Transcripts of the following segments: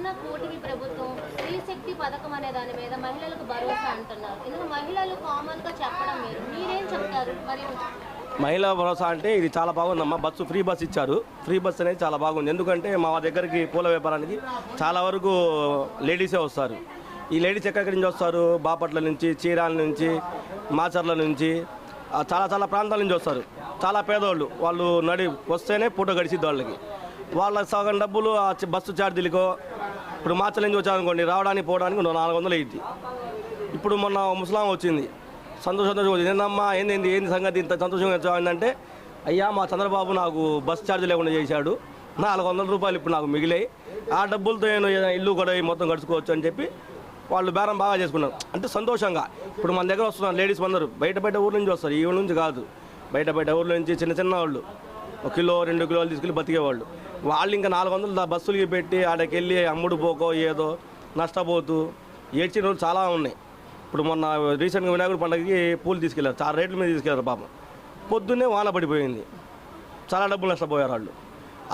ఉన్న కూటమి ప్రభుత్వం స్త్రీ శక్తి పథకం అనే దాని మీద మహిళలకు భరోసా అంటున్నారు. ఇందులో మహిళలు కామన్గా చెప్పడం మీరు. మీరేం చెప్తారు? మరి మహిళా భరోసా అంటే ఇది చాలా బాగుందమ్మా. బస్సు ఫ్రీ బస్ ఇచ్చారు. ఫ్రీ బస్ అనేది చాలా బాగుంది. ఎందుకంటే మా దగ్గరికి పూల వ్యాపారానికి చాలా వరకు లేడీసే వస్తారు. ఈ లేడీస్ ఎక్కడి నుంచి వస్తారు? బాపట్ల నుంచి చీరాల నుంచి మాచర్ల నుంచి చాలా చాలా ప్రాంతాల నుంచి వస్తారు. చాలా పేదవాళ్ళు వాళ్ళు నడి వస్తేనే పూట గడిచిద్ది వాళ్ళకి. వాళ్ళ సగం డబ్బులు ఆ బస్సు ఛార్జీలకో ఇప్పుడు మాచర్ల నుంచి వచ్చారనుకోండి రావడానికి పోవడానికి నాలుగు వందలు అయ్యింది ఇప్పుడు మొన్న ముస్లాం వచ్చింది సంతోష సంతోషం వచ్చింది ఏందమ్మా ఏంది ఏంది ఏంది సంగతి ఇంత సంతోషంగా వచ్చిందంటే అయ్యా మా చంద్రబాబు నాకు బస్ ఛార్జ్ లేకుండా చేశాడు నాలుగు వందల రూపాయలు ఇప్పుడు నాకు మిగిలాయి ఆ డబ్బులతో నేను ఇల్లు కూడా మొత్తం గడుచుకోవచ్చు అని చెప్పి వాళ్ళు బేరం బాగా చేసుకున్నారు. అంటే సంతోషంగా. ఇప్పుడు మన దగ్గర వస్తున్నారు లేడీస్ అందరూ బయట బయట ఊర్ల నుంచి వస్తారు ఈ ఊరు నుంచి కాదు. బయట బయట ఊర్ల నుంచి చిన్న చిన్న వాళ్ళు. ఒక కిలో రెండు కిలోలు తీసుకెళ్ళి బతికేవాళ్ళు. వాళ్ళు ఇంకా నాలుగు వందలు బస్సులకి పెట్టి ఆడకి వెళ్ళి అమ్ముడు పోకో ఏదో నష్టపోతూ ఏడ్చిన రోజులు చాలా ఉన్నాయి. ఇప్పుడు మొన్న రీసెంట్గా వినాయకుడి పండుగకి పూలు తీసుకెళ్ళారు చాలా రేట్ల మీద తీసుకెళ్ళారు పాపం. పొద్దున్నే వాన పడిపోయింది. చాలా డబ్బులు నష్టపోయారు వాళ్ళు.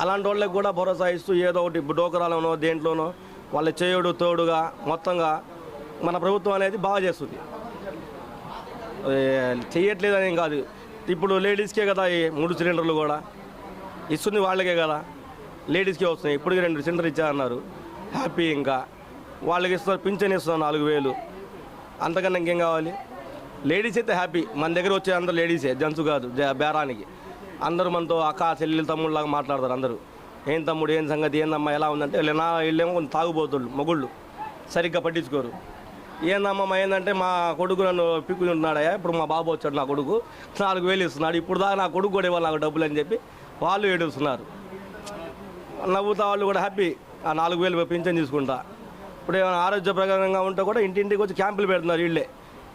అలాంటి వాళ్ళకి కూడా భరోసా ఇస్తూ ఏదో ఒకటి డోకరాలోనో దేంట్లోనో వాళ్ళ చేయుడు తోడుగా మొత్తంగా మన ప్రభుత్వం అనేది బాగా చేస్తుంది. చేయట్లేదు చెయ్యట్లేదని కాదు. ఇప్పుడు లేడీస్కే కదా ఈ మూడు సిలిండర్లు కూడా. ఇస్తుంది వాళ్ళకే కదా. లేడీస్కే వస్తున్నాయి. ఇప్పటికి రెండు సిలిండర్ ఇచ్చారన్నారు హ్యాపీ ఇంకా. వాళ్ళకి ఇస్తున్నారు పింఛన్ ఇస్తున్నారు నాలుగు వేలు. అంతకన్నా ఇంకేం కావాలి? లేడీస్ అయితే హ్యాపీ. మన దగ్గర వచ్చే అందరు లేడీసే. జెంట్స్ కాదు బేరానికి. అందరూ మనతో అక్క చెల్లెలు తమ్ముళ్ళలాగా మాట్లాడతారు అందరూ. ఏం తమ్ముడు ఏం సంగతి ఏందమ్మా ఎలా ఉందంటే వీళ్ళు నా వీళ్ళేమో కొంచెం తాగుబోతుళ్ళు మొగుళ్ళు. సరిగ్గా పట్టించుకోరు. ఏందమ్మా ఏంటంటే మా కొడుకు నన్ను పిక్కుతున్నాడయ్యా ఇప్పుడు మా బాబు వచ్చాడు నా కొడుకు. నాలుగు వేలు ఇస్తున్నాడు. ఇప్పుడు దాకా నా కొడుకు కూడా ఇవ్వాలి నాకు డబ్బులు అని చెప్పి వాళ్ళు ఏడుస్తున్నారు. నవ్వుతా వాళ్ళు కూడా హ్యాపీ. ఆ నాలుగు వేలు పింఛన్ తీసుకుంటా. ఇప్పుడు ఏమైనా ఆరోగ్య ప్రకారంగా ఉంటే కూడా ఇంటింటికి వచ్చి క్యాంపులు పెడుతున్నారు వీళ్ళే.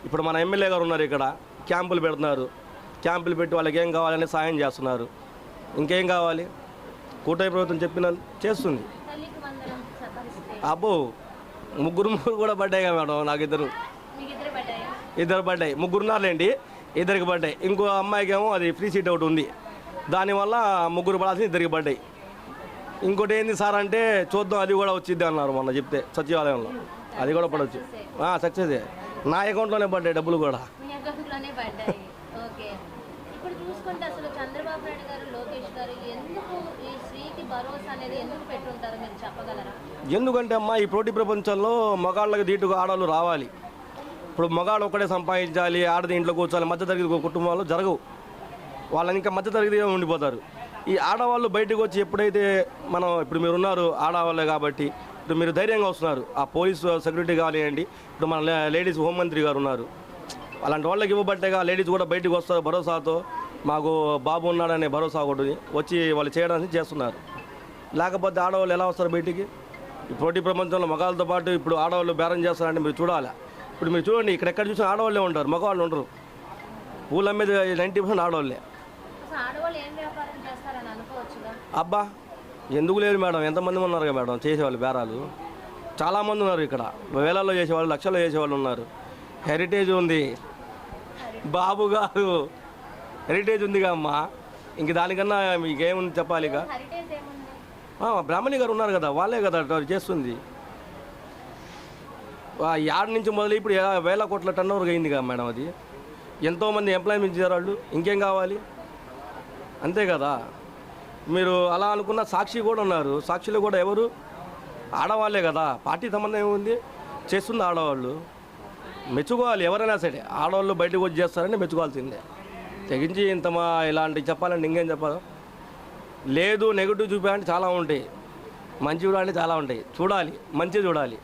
ఇప్పుడు మన ఎమ్మెల్యే గారు ఉన్నారు ఇక్కడ. క్యాంపులు పెడుతున్నారు. క్యాంపులు పెట్టి వాళ్ళకి ఏం కావాలని సాయం చేస్తున్నారు. ఇంకేం కావాలి? కూటమి ప్రభుత్వం చెప్పిన చేస్తుంది. అబ్బో! ముగ్గురు ముగ్గురు కూడా పడ్డాయి కదా మేడం నాకు ఇద్దరు ఇద్దరు పడ్డాయా ఇద్దరు పడ్డాయి ముగ్గురు ఉన్నారులేండి ఇద్దరికి పడ్డాయి ఇంకో అమ్మాయికి ఏమో అది ఫ్రీ సీట్ ఒకటి ఉంది. దానివల్ల ముగ్గురు పడాల్సిన ఇద్దరికి పడ్డాయి ఇంకోటి ఏంది సార్ అంటే చూద్దాం అది కూడా వచ్చింది అన్నారు మొన్న చెప్తే సచివాలయంలో. అది కూడా పడవచ్చు సక్సెస్. నా అకౌంట్లోనే పడ్డాయి డబ్బులు కూడా. చంద్రబాబు నాయుడు గారు లోకేష్ గారు ఎందుకు ఎందుకంటే అమ్మా ఈ పోటీ ప్రపంచంలో మగాళ్ళకి దీటుగా ఆడవాళ్ళు రావాలి. ఇప్పుడు మగాడు ఒక్కడే సంపాదించాలి ఆడది ఇంట్లో కూర్చోాలి మధ్యతరగతి కుటుంబాలు జరగవు. వాళ్ళని ఇంకా మధ్యతరగతిగా ఉండిపోతారు. ఈ ఆడవాళ్ళు బయటకు వచ్చి ఎప్పుడైతే మనం ఇప్పుడు మీరు ఉన్నారు ఆడవాళ్ళే కాబట్టి ఇప్పుడు మీరు ధైర్యంగా వస్తున్నారు. ఆ పోలీసు సెక్యూరిటీ కానివ్వండి ఇప్పుడు మన లేడీస్ హోంమంత్రి గారు ఉన్నారు. అలాంటి వాళ్ళకి ఇవ్వబట్టేగా లేడీస్ కూడా బయటకు వస్తారు భరోసాతో. మాకు బాబు ఉన్నాడనే భరోసా ఒకటి వచ్చి వాళ్ళు చేయడానికి చేస్తున్నారు. లేకపోతే ఆడవాళ్ళు ఎలా వస్తారు బయటికి? ఈ పోటీ ప్రపంచంలో మగాళ్ళతో పాటు ఇప్పుడు ఆడవాళ్ళు బేరం చేస్తారంటే మీరు చూడాలి? ఇప్పుడు మీరు చూడండి ఇక్కడ ఎక్కడ చూసినా ఆడవాళ్ళే ఉంటారు మగవాళ్ళు ఉండరు. పూల మీద నైంటీ పర్సెంట్ ఆడవాళ్ళే. అబ్బా ఎందుకు లేదు మేడం? ఎంతమంది ఉన్నారు కదా మేడం చేసేవాళ్ళు బేరాలు? చాలామంది ఉన్నారు ఇక్కడ. వేలల్లో చేసేవాళ్ళు లక్షల్లో చేసేవాళ్ళు ఉన్నారు. హెరిటేజ్ ఉంది. బాబు గారు హెరిటేజ్ ఉందిగా అమ్మా. ఇంక దానికన్నా మీకేముంది చెప్పాలి ఇక బ్రాహ్మణి గారు ఉన్నారు కదా వాళ్ళే కదా చేస్తుంది. ఆ, యాడ్ నుంచి మొదలు ఇప్పుడు వేల కోట్ల టర్న్ ఓవర్ అయింది కదా మేడం అది. ఎంతోమంది ఎంప్లాయ్మెంట్ ఇచ్చారు వాళ్ళు ఇంకేం కావాలి? అంతే కదా. మీరు అలా అనుకున్న సాక్షి కూడా ఉన్నారు. సాక్షిలో కూడా ఎవరు? ఆడవాళ్ళే కదా. పార్టీ సంబంధం ఏముంది? చేస్తుంది ఆడవాళ్ళు. మెచ్చుకోవాలి ఎవరైనా సరే. ఆడవాళ్ళు బయటకు వచ్చి చేస్తారని మెచ్చుకోవాల్సిందే. తెగించి ఇంత మా ఇలాంటివి చెప్పాలంటే ఇంకేం చెప్పాలి? లేదు నెగిటివ్ చూపించాలంటే చాలా ఉంటాయి. మంచి చూడాలంటే చాలా ఉంటాయి. చూడాలి మంచి చూడాలి.